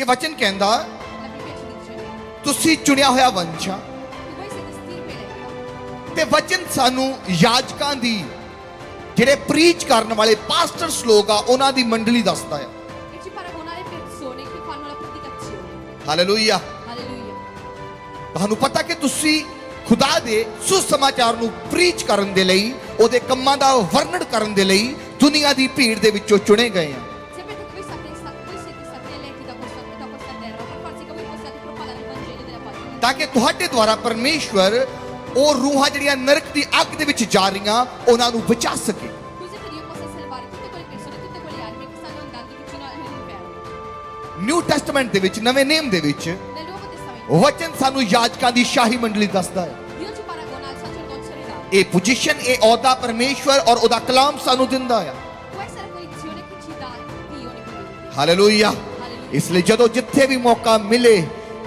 ਕਿ ਵਚਨ ਕਹਿੰਦਾ, ਤੁਸੀਂ ਚੁਣਿਆ ਹੋਇਆ ਵੰਸ਼ਾ ਤੇ ਵਚਨ ਸਾਨੂੰ ਯਾਜਕਾਂ ਦੀ, ਜਿਹੜੇ ਪ੍ਰੀਚ ਕਰਨ ਵਾਲੇ ਪਾਸਟਰਸ ਲੋਕ ਆ, ਉਹਨਾਂ ਦੀ ਮੰਡਲੀ ਦੱਸਦਾ ਆ। ਹਾਲੇਲੂਇਆ ਤੁਹਾਨੂੰ ਪਤਾ ਕਿ ਤੁਸੀਂ ਖੁਦਾ ਦੇ ਸੁਸਮਾਚਾਰ ਨੂੰ ਪ੍ਰੀਚ ਕਰਨ ਦੇ ਲਈ, ਉਹਦੇ ਕੰਮਾਂ ਦਾ ਵਰਣਨ ਕਰਨ ਦੇ ਲਈ ਦੁਨੀਆ ਦੀ ਭੀੜ ਦੇ ਵਿੱਚੋਂ ਚੁਣੇ ਗਏ ਆ। ਤਾਂ ਕਿ ਤੁਹਾਡੇ ਦੁਆਰਾ ਪਰਮੇਸ਼ਵਰ ਉਹ ਰੂਹਾਂ ਜਿਹੜੀਆਂ ਨਰਕ ਦੀ ਅੱਗ ਦੇ ਵਿੱਚ ਜਾ ਰਹੀਆਂ ਉਹਨਾਂ ਨੂੰ ਬਚਾ ਸਕੇ Così che Dio possa salvare tutte quelle persone, tutte quelle anime che stanno andando vicino all'inferno. New testament ਦੇ ਵਿੱਚ ਨਵੇਂ ਨੇਮ ਦੇ ਵਿੱਚ Nel Nuovo Testamento ਵਚਨ ਸਾਨੂੰ ਯਾਜਕਾਂ ਦੀ ਸ਼ਾਹੀ ਮੰਡਲੀ ਦੱਸਦਾ ਹੈ Dio ci paragona al sacerdozio regale. ਇਹ ਪੋਜੀਸ਼ਨ ਇਹ ਅਹੁਦਾ ਪਰਮੇਸ਼ਵਰ ਔਰ ਉਹਦਾ ਕਲਾਮ ਸਾਨੂੰ ਦਿੰਦਾ ਆ Può essere posizione che ci dà Dio nei credenti. Hallelujah. ਇਸ ਲਈ ਜਦੋਂ ਜਿੱਥੇ ਵੀ ਮੌਕਾ ਮਿਲੇ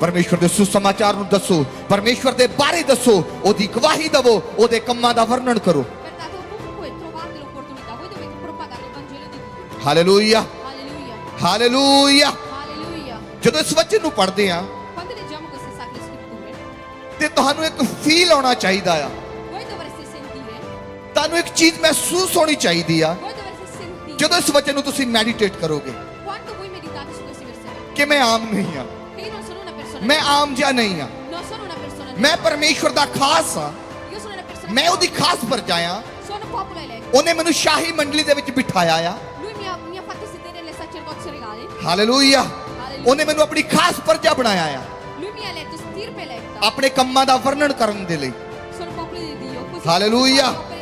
ਪਰਮੇਸ਼ਵਰ ਦੇ ਸੁਸਮਾਚਾਰ ਨੂੰ ਦੱਸੋ ਪਰਮੇਸ਼ਵਰ ਦੇ ਬਾਰੇ ਦੱਸੋ ਉਹਦੀ ਗਵਾਹੀ ਦਿਵੋ ਉਹਦੇ ਕੰਮਾਂ ਦਾ ਵਰਣਨ ਕਰੋ Guardate, ovunque trovate l'opportunità, voi dovete propagare il Vangelo di Dio. Hallelujah Alleluia. Hallelujah Alleluia. ਜਦੋਂ ਇਸ ਵਚਨ ਨੂੰ ਪੜ੍ਹਦੇ ਆ Quando leggiamo queste sacre scritture, ਤੇ ਤੁਹਾਨੂੰ ਇੱਕ ਫੀਲ ਆਉਣਾ ਚਾਹੀਦਾ ਆ voi dovreste sentire, ਤੁਹਾਨੂੰ ਇੱਕ ਚੀਜ਼ ਮਹਿਸੂਸ ਹੋਣੀ ਚਾਹੀਦੀ ਆ voi dovreste sentire, ਜਦੋਂ ਇਸ ਵਚਨ ਨੂੰ ਤੁਸੀਂ ਮੈਡੀਟੇਟ ਕਰੋਗੇ quando voi meditate su questi versetti, ਕਿ ਮੈਂ ਆਮ ਨਹੀਂ ਆ che io non sono una persona, ਮੈਂ ਆਮ ਜਿਹਾ ਨਹੀਂ ਆ non sono una persona, ਮੈਂ ਪਰਮੇਸ਼ਵਰ ਦਾ ਖਾਸ ਆ io sono una persona, ਮੈਂ ਉਹਦੀ ਖਾਸ ਪਰਜਾ ਆ sono popolo eletto. ਉਹਨੇ ਮੈਨੂੰ ਸ਼ਾਹੀ ਮੰਡਲੀ ਦੇ ਵਿੱਚ ਬਿਠਾਇਆ ਆ Lui mi ha, mi ha fatto sedere nel sacerdozio regale, hallelujah. ਉਹਨੇ ਮੈਨੂੰ ਆਪਣੀ ਖਾਸ ਪਰਜਾ ਬਣਾਇਆ ਆ lui mi ha eletto stirpe eletta, ਆਪਣੇ ਕੰਮਾਂ ਦਾ ਵਰਣਨ ਕਰਨ ਦੇ ਲਈ sono popolo di Dio, così Alleluia. come